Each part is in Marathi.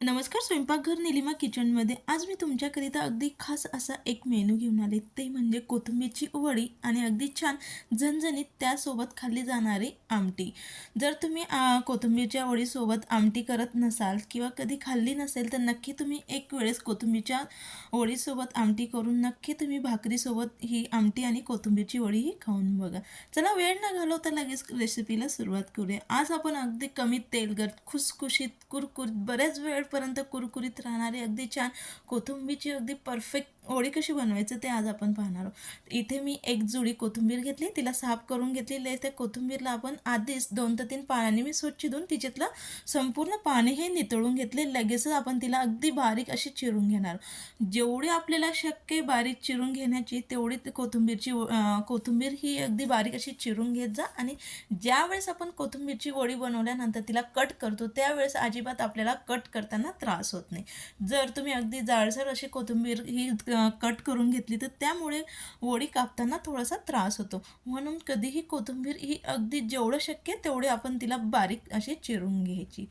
नमस्कार स्वयंपाकघर निलिमा किचनमध्ये. आज मी तुमच्याकरिता अगदी खास असा एक मेनू घेऊन आले. ते म्हणजे कोथिंबीरची वडी आणि अगदी छान झणझणीत त्यासोबत खाल्ली जाणारी आमटी. जर तुम्ही कोथिंबीरच्या वडीसोबत आमटी करत नसाल किंवा कधी खाल्ली नसेल तर नक्की तुम्ही एक वेळेस कोथिंबीरच्या वडीसोबत आमटी करून नक्की तुम्ही भाकरीसोबत ही आमटी आणि कोथिंबीरची वडीही खाऊन बघा. चला वेळ न घालवता लगेच रेसिपीला सुरुवात करूया. आज आपण अगदी कमी तेलगट खुसखुशीत कुरकुरीत बऱ्याच शेवटपर्यंत कुरकुरीत राहणारी अगदी छान. कोथिंबीरची अगदी परफेक्ट वडी कशी बनवायचं ते आज आपण पाहणार आहोत. इथे मी एक जुडी कोथिंबीर घेतली तिला साफ करून घेतलेली त्या कोथिंबीरला आपण आधीच दोन ते तीन पाण्याने मी स्वच्छ धुवून तिच्यातलं संपूर्ण पाणी हे नितळून घेतले. लगेचच आपण तिला अगदी बारीक अशी चिरून घेणार जेवढी आपल्याला शक्य बारीक चिरून घेण्याची तेवढी ती कोथिंबीरची कोथिंबीर ही अगदी बारीक अशी चिरून घेत जा. आणि ज्यावेळेस आपण कोथिंबीरची वडी बनवल्यानंतर तिला कट करतो त्यावेळेस अजिबात आपल्याला कट करताना त्रास होत नाही. जर तुम्ही अगदी जाळसर अशी कोथिंबीर ही कट करून घेतली तर त्यामुळे वडी कापताना थोडासा त्रास होतो. म्हणून कधीही कोथिंबीर ही अगदी जेवढं शक्य तेवढे आपण तिला बारीक अशी चिरून घ्यायची.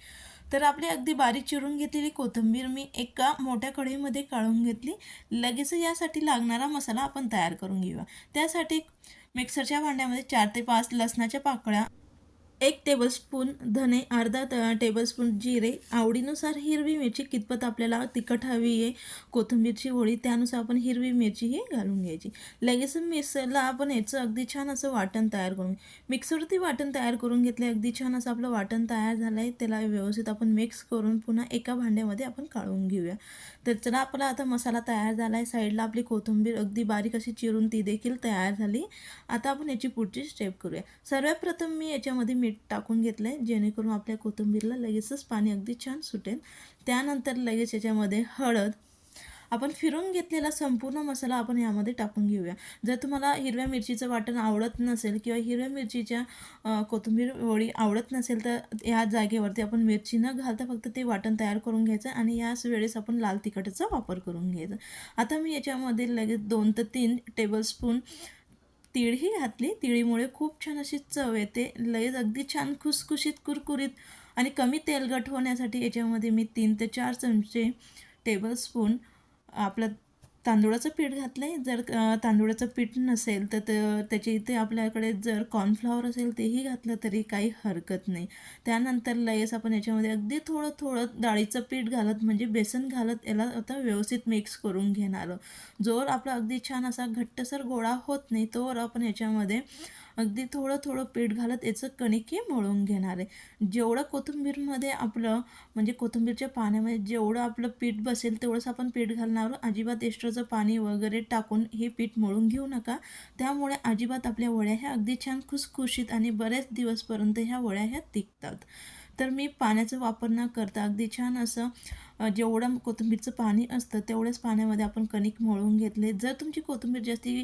तर आपली अगदी बारीक चिरून घेतलेली कोथिंबीर मी एका मोठ्या कढईमध्ये काढून घेतली. लगेच यासाठी लागणारा मसाला आपण तयार करून घेऊया. त्यासाठी मिक्सरच्या भांड्यामध्ये चार ते पाच लसणाच्या पाकळ्या एक टेबलस्पून धने अर्धा त टेबलस्पून जिरे आवडीनुसार हिरवी मिरची कितपत आपल्याला तिखट हवी आहे कोथिंबीरची होळी त्यानुसार आपण हिरवी मिरची ही घालून घ्यायची. लगेच मिक्सरला आपण याचं अगदी छान असं वाटण तयार करून मिक्सरवरती वाटण तयार करून घेतले अगदी छान असं आपलं वाटण तयार झालं आहे त्याला व्यवस्थित आपण मिक्स करून पुन्हा एका भांड्यामध्ये आपण काढून घेऊया. तर चला आपला आता मसाला तयार झाला आहे साईडला आपली कोथिंबीर अगदी बारीक अशी चिरून ती देखील तयार झाली. आता आपण याची पुढची स्टेप करूया. सर्वात प्रथम मी याच्यामध्ये मीठ टाकून घेतलं आहे जेणेकरून आपल्या कोथिंबीरला लगेचच पाणी अगदी छान सुटेल. त्यानंतर लगेच याच्यामध्ये हळद. आपण फिरून घेतलेला संपूर्ण मसाला आपण यामध्ये टाकून घेऊया. जर तुम्हाला हिरव्या मिरचीचं वाटण आवडत नसेल किंवा हिरव्या मिरचीच्या कोथिंबीर वडी आवडत नसेल तर या जागेवरती आपण मिरची न घालता फक्त ते वाटण तयार करून घ्यायचं आणि याच वेळेस आपण लाल तिखटाचा वापर करून घ्यायचा. आता मी याच्यामध्ये लगेच दोन ते तीन टेबलस्पून तिळही घातली. तिळीमुळे खूप छान अशी चव येते. लयच अगदी छान खुसखुशीत कुरकुरीत आणि कमी तेलगट होण्यासाठी याच्यामध्ये मी तीन ते चार चमचे टेबलस्पून आपलं तांदूळाचं पीठ घातलं आहे जर तांदूळाचं पीठ नसेल तर त्याच्या इथे आपल्याकडे जर कॉर्नफ्लॉवर असेल तेही घातलं तरी काही हरकत नाही. त्यानंतर लगेच आपण याच्यामध्ये अगदी थोडं थोडं डाळीचं पीठ घालत म्हणजे बेसन घालत याला आता व्यवस्थित मिक्स करून घेणार जोर आपला अगदी छान असा घट्टसर गोळा होत नाही तोवर आपण याच्यामध्ये अगदी थोडं थोडं पीठ घालत याचं कणिक मळून घेणार आहे. जेवढं कोथिंबीरमध्ये आपलं म्हणजे कोथिंबीरच्या पाण्यामध्ये जेवढं आपलं पीठ बसेल तेवढंच आपण पीठ घालणार अजिबात एक्स्ट्राचं पाणी वगैरे टाकून हे पीठ मळून घेऊ नका. त्यामुळे अजिबात आपल्या वड्या ह्या अगदी छान खुसखुशीत आणि बऱ्याच दिवसपर्यंत ह्या वड्या ह्या टिकतात. तर मी पाण्याचा वापर न करता अगदी छान असं जेवढं कोथिंबीरचं पाणी असतं तेवढ्याच पाण्यामध्ये आपण कणिक मळून घेतले. जर तुमची कोथिंबीर जास्ती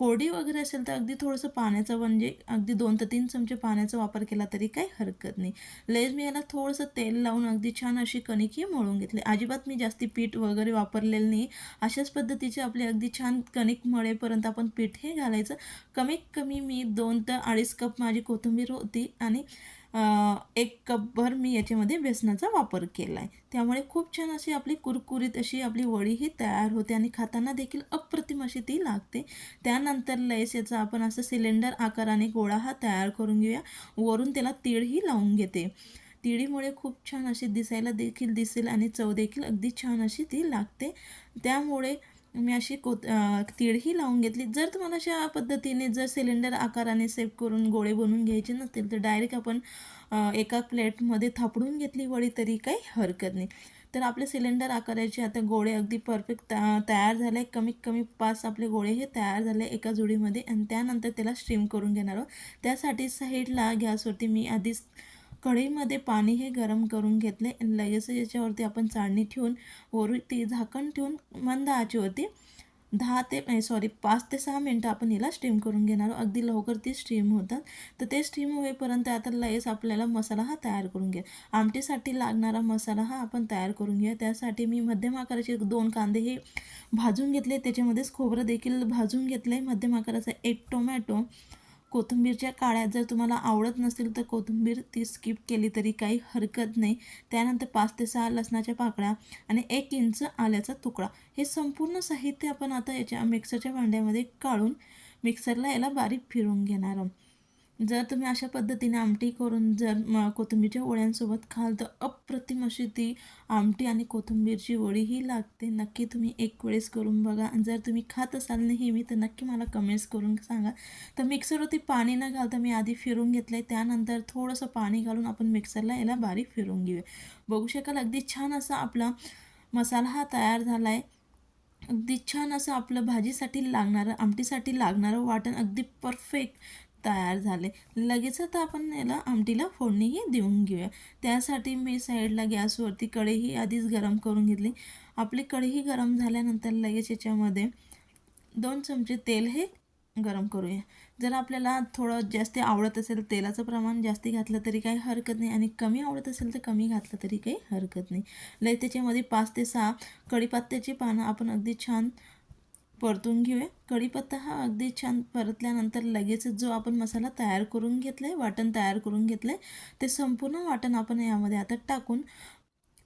कोरडी वगैरे असेल तर अगदी थोडंसं पाण्याचं म्हणजे अगदी दोन ते तीन चमचे पाण्याचा वापर केला तरी काही हरकत नाही. लेज मी याला थोडंसं तेल लावून अगदी छान अशी कणिकी मळून घेतली. अजिबात मी जास्ती पीठ वगैरे वापरलेलं नाही. अशाच पद्धतीचे आपले अगदी छान कणिक मळेपर्यंत आपण पीठ हे घालायचं. कमीत कमी मी दोन ते अडीच कप माझी कोथिंबीर होती आणि एक कपभर मी याच्यामध्ये बेसनाचा वापर केला आहे त्यामुळे खूप छान अशी आपली कुरकुरीत अशी आपली वडी ही तयार होते आणि खाताना देखील अप्रतिम अशी ती लागते. त्यानंतर लयस याचा आपण असं सिलेंडर आकाराने गोळा हा तयार करून घेऊया. वरून त्याला तीळही लावून घेते. तिळीमुळे खूप छान अशी दिसायला देखील दिसेल आणि चव देखील अगदी छान अशी ती लागते. त्यामुळे मी अशी कोत तीळही लावून घेतली. जर तुम्हाला अशा पद्धतीने जर सिलेंडर आकाराने सेप करून गोळे बनवून घ्यायचे नसतील तर डायरेक्ट आपण एका प्लेटमध्ये थापडून घेतली वडी तरी काही हरकत नाही. तर आपले सिलेंडर आकाराचे आता गोळे अगदी परफेक्ट तयार झाले. कमीत कमी पाच आपले गोळे हे तयार झाले एका जोडीमध्ये आणि त्यानंतर त्याला स्ट्रीम करून घेणार आहोत. त्यासाठी साईडला गॅसवरती मी आधीच कढईमध्ये पाणी हे गरम करून घेतले. लगेच याच्यावरती आपण चाळणी ठेवून वरून ती झाकण ठेवून मंद आचीवरती दहा ते सॉरी पाच ते सहा मिनटं आपण हिला स्टीम करून घेणार. अगदी लवकर ती स्टीम होतात. तर ते स्टीम होईपर्यंत आता लगेच आपल्याला मसाला हा तयार करून घ्या. आमटीसाठी लागणारा मसाला हा आपण तयार करून घ्या. त्यासाठी मी मध्यम आकाराचे दोन कांदे हे भाजून घेतले. त्याच्यामध्येच खोबरं देखील भाजून घेतलं आहे मध्यम आकाराचा एक टोमॅटो कोथिंबीरच्या काळ्या जर तुम्हाला आवडत नसेल तर कोथिंबीर ती स्किप केली तरी काही हरकत नाही. त्यानंतर पाच ते सहा लसणाच्या पाकळ्या आणि एक इंच आल्याचा तुकडा. हे संपूर्ण साहित्य आपण आता याच्या मिक्सरच्या भांड्यामध्ये काढून मिक्सरला याला बारीक फिरवून घेणार आहोत. जर तुम्ही अशा पद्धतीने आमटी करून जर म कोथिंबीरच्या ओळ्यांसोबत खाल तर अप्रतिम अशी ती आमटी आणि कोथिंबीरची ओळी ही लागते. नक्की तुम्ही एक वेळेस करून बघा. आणि जर तुम्ही खात असाल नेहमी तर नक्की मला कमेंट्स करून सांगा. तर मिक्सरवरती पाणी न घालता मी आधी फिरून घेतलं आहे त्यानंतर थोडंसं पाणी घालून आपण मिक्सरला याला बारीक फिरून घेऊया. बघू शकाल अगदी छान असा आपला मसाला हा तयार झाला आहे अगदी छान असं आपलं भाजीसाठी लागणारं आमटीसाठी लागणारं वाटण अगदी परफेक्ट तयार झाले. लगेच आता आपण याला आमटीला फोडणीही देऊन घेऊया. त्यासाठी मी साईडला गॅसवरती कढईही आधीच गरम करून घेतली. आपली कढईही गरम झाल्यानंतर लगेच याच्यामध्ये दोन चमचे तेल हे गरम करूया. जर आपल्याला थोडं जास्त आवडत असेल तेलाचं प्रमाण जास्ती घातलं तरी काही हरकत नाही आणि कमी आवडत असेल तर कमी घातलं तरी काही हरकत नाही. लय त्याच्यामध्ये पाच ते सहा कढीपत्त्याची पानं आपण अगदी छान परतून घेऊया. कढीपत्ता हा अगदी छान परतल्यानंतर लगेच जो आपण मसाला तयार करून घेतला आहे वाटण तयार करून घेतलं आहे ते संपूर्ण वाटण आपण यामध्ये आता टाकून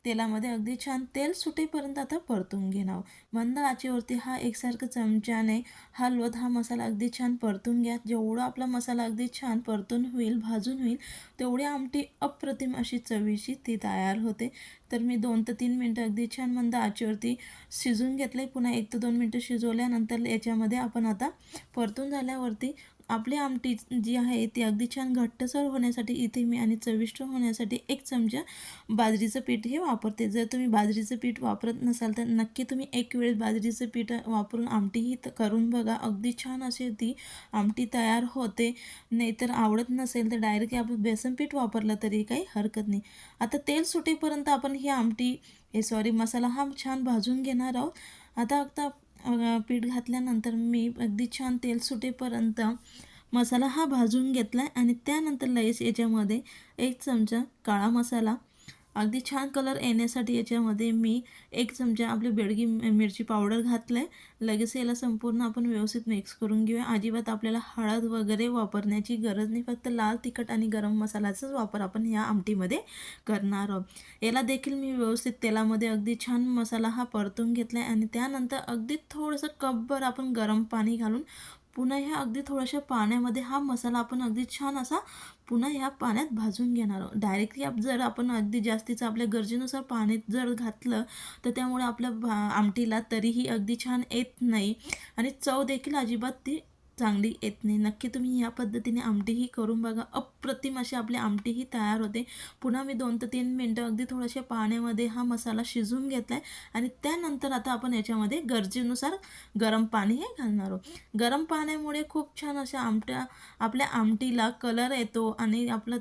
तेलामध्ये अगदी छान तेल सुटेपर्यंत आता परतून घेणार मंद आचेवरती हा एकसारखं चमच्याने हलवत हा मसाला अगदी छान परतून घ्या. जेवढा आपला मसाला अगदी छान परतून होईल भाजून होईल तेवढी आमटी अप्रतिम अशी चवीची ती तयार होते. तर मी दोन ते तीन मिनटं अगदी छान मंद आचेवरती शिजून घेतले. पुन्हा एक ते दोन मिनटं शिजवल्यानंतर याच्यामध्ये आपण आता परतून झाल्यावरती आपली आमटी जी आहे ती अगदी छान घट्टसर होण्यासाठी इथे मी आणि चविष्ट होण्यासाठी एक चमचा बाजरीचं पीठ हे वापरते. जर तुम्ही बाजरीचं पीठ वापरत नसाल तर नक्की तुम्ही एक वेळेस बाजरीचं पीठ वापरून आमटीही करून बघा. अगदी छान अशी ती आमटी तयार होते. नाहीतर आवडत नसेल तर डायरेक्ट आपण बेसन पीठ वापरलं तरी काही हरकत नाही. आता तेल सुटेपर्यंत आपण ही आमटी हे सॉरी मसाला हा छान भाजून घेणार आहोत. आता आता पीठ घातल्यानंतर मी अगदी छान तेल सुटेपर्यंत मसाला हा भाजून घेतला आहे आणि त्यानंतर लगेच याच्यामध्ये एक चमचा काळा मसाला अगदी छान कलर येण्यासाठी याच्यामध्ये मी एक चमचा आपली बेडगी मिरची पावडर घातलं आहे लगेच याला संपूर्ण आपण व्यवस्थित मिक्स करून घेऊया. अजिबात आपल्याला हळद वगैरे वापरण्याची गरज नाही. फक्त लाल तिखट आणि गरम मसाल्याचाच वापर आपण ह्या आमटीमध्ये करणार आहोत. याला देखील मी व्यवस्थित तेलामध्ये अगदी छान मसाला हा परतून घेतला आहे आणि त्यानंतर अगदी थोडंसं कपभर आपण गरम पाणी घालून पुन्हा ह्या अगदी थोड्याशा पाण्यामध्ये हा मसाला आपण अगदी छान असा पुन्हा ह्या पाण्यात भाजून घेणार आहोत. डायरेक्टली आप जर आपण अगदी जास्तीचं आपल्या गरजेनुसार पाणी जर घातलं तर त्यामुळे आपल्या भा आमटीला तरीही अगदी छान येत नाही. आणि चव देखील अजिबात ती चांगली येत नाही. नक्की तुम्ही या पद्धतीने आमटीही करून बघा. अप्रतिम अशी आपली आमटीही तयार होते. पुन्हा मी दोन ते तीन मिनटं अगदी थोड्याशा पाण्यामध्ये हा मसाला शिजून घेतला आहे आणि त्यानंतर आता आपण याच्यामध्ये गरजेनुसार गरम पाणी हे घालणार आहोत. गरम पाण्यामुळे खूप छान अशा आमट्या आपल्या आमटीला कलर येतो आणि आपलं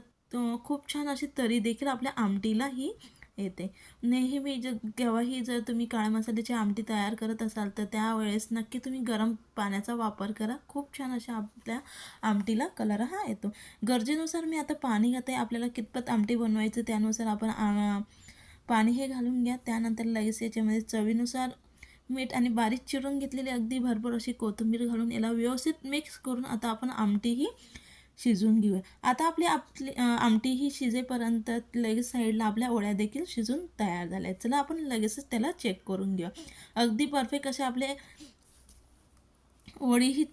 खूप छान अशी तरी देखील आपल्या आमटीला ही येते. नेहमी जर केव्हाही जर तुम्ही काळ्या मसाल्याची आमटी तयार करत असाल तर त्यावेळेस नक्की तुम्ही गरम पाण्याचा वापर करा. खूप छान अशा आपल्या आमटीला कलर हा येतो. गरजेनुसार मी आता पाणी घाते. आपल्याला कितपत आमटी बनवायचं त्यानुसार आपण पाणी हे घालून घ्या. त्यानंतर लगेच याच्यामध्ये चवीनुसार मीठ आणि बारीक चिरून घेतलेली अगदी भरपूर अशी कोथिंबीर घालून याला व्यवस्थित मिक्स करून आता आपण आमटीही शिजून घेऊया. आता आपली आपली आमटी ही शिजेपर्यंत लगेच साईडला आपल्या ओळ्या देखील शिजून तयार झाल्या आहेत चला आपण लगेचच त्याला चेक करून घेऊया. अगदी परफेक्ट असे आपले ओळी ही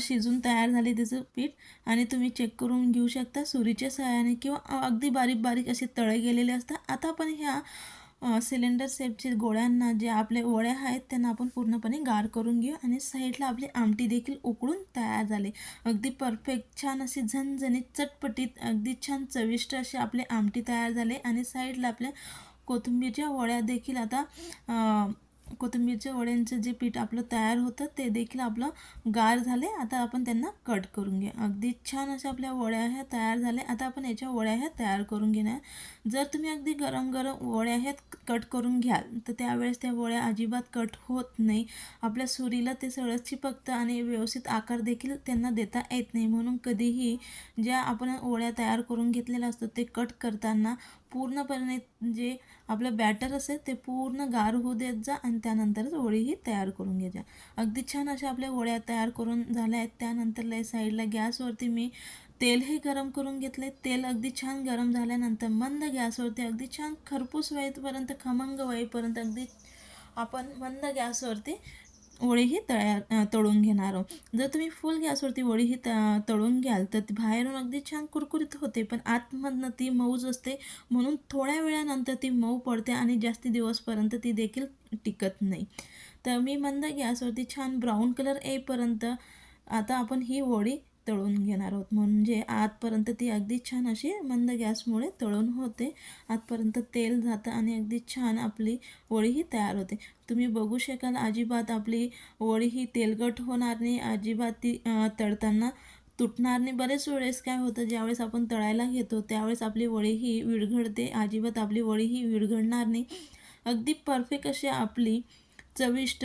शिजून तयार झाली त्याचं पीठ. आणि तुम्ही चेक करून घेऊ शकता सुरीच्या सहाय्याने किंवा अगदी बारीक बारीक असे तळे गेलेले असतात. आता आपण ह्या सिलेंडर सेपचे गोळ्यांना जे आपले ओळ्या आहेत त्यांना आपण पूर्णपणे गार करून घेऊ आणि साईडला आपली आमटी देखील उकळून तयार झाले. अगदी परफेक्ट छान अशी झणझणीत चटपटीत अगदी छान चविष्ट अशी आपली आमटी तयार झाले आणि साईडला आपल्या कोथिंबीरच्या वड्या देखील आता कोथिंबीरच्या वड्यांचं जे पीठ आपलं तयार होतं ते देखील आपलं गार झाले. आता आपण त्यांना कट करून घ्या अगदी छान अशा आपल्या वड्या ह्या तयार झाल्या. आता आपण याच्या वड्या ह्या तयार करून घेणार. जर तुम्ही अगदी गरम गरम वड्या ह्या कट करून घ्याल तर त्यावेळेस त्या वड्या अजिबात कट होत नाही. आपल्या सुरीला ते सगळं चिपकतं आणि व्यवस्थित आकार देखील त्यांना देता येत नाही. म्हणून कधीही ज्या आपण वड्या तयार करून घेतलेल्या असतात ते कट करताना पूर्णपणे जे आपलं बॅटर असेल ते पूर्ण गार होऊ देत जा आणि त्यानंतरच ही तयार करून घ्यायच्या अगदी छान अशा आपल्या वड्या तयार करून झाल्या आहेत. त्यानंतर लय साईडला गॅसवरती मी तेलही गरम करून घेतले तेल अगदी छान गरम झाल्यानंतर मंद गॅसवरती अगदी छान खरपूस वाईपर्यंत खमंग वाईपर्यंत अगदी आपण मंद गॅसवरती वडीही तळ्या तळून घेणार आहोत. जर तुम्ही फुल गॅसवरती वडीही त तळून घ्याल तर ती बाहेरून अगदी छान कुरकुरीत होते पण आतमधनं ती मऊच असते. म्हणून थोड्या वेळानंतर ती मऊ पडते आणि जास्ती दिवसपर्यंत ती देखील टिकत नाही. तर मी मंद गॅसवरती छान ब्राऊन कलर येईपर्यंत आता आपण ही वडी तळून घेणार आहोत. म्हणजे आतपर्यंत ती अगदी छान अशी मंद गॅसमुळे तळून होते. आतपर्यंत तेल जातं आणि अगदी छान आपली वडीही तयार होते. तुम्ही बघू शकाल अजिबात आपली वडी ही तेलकट होणार नाही. अजिबात ती तळताना तुटणार नाही. बरेच वेळेस काय होतं ज्यावेळेस आपण तळायला घेतो त्यावेळेस आपली वडी ही विरघडते अजिबात आपली वडी ही विरघडणार नाही. अगदी परफेक्ट अशी आपली चविष्ट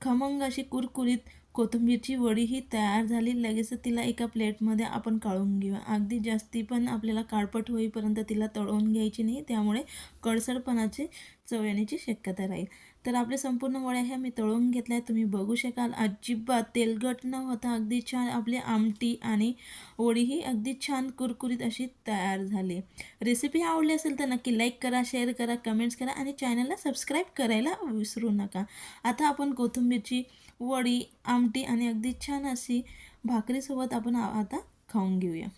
खमंग अशी कुरकुरीत कोथिंबीरची वडी ही तयार झाली. लगेच तिला एका प्लेटमध्ये आपण काढून घेऊया. अगदी जास्ती पण आपल्याला काळपट होईपर्यंत तिला तळवून घ्यायची नाही. त्यामुळे कडसरपणाची चव येण्याची शक्यता राहील. तर आपल्या संपूर्ण वड्या ह्या मी तळून घेतल्या तुम्ही बघू शकाल अजिबात तेलगट न होता अगदी छान आपली आमटी आणि वडी ही अगदी छान कुरकुरीत अशी तयार झाली. रेसिपी आवडली असेल तर नक्की लाईक करा शेअर करा कमेंट्स करा आणि चॅनलला सबस्क्राईब करायला विसरू नका. आता आपण कोथिंबीरची वडी आमटी आणि अगदी छान अशी भाकरीसोबत आपण आता खाऊन घेऊया.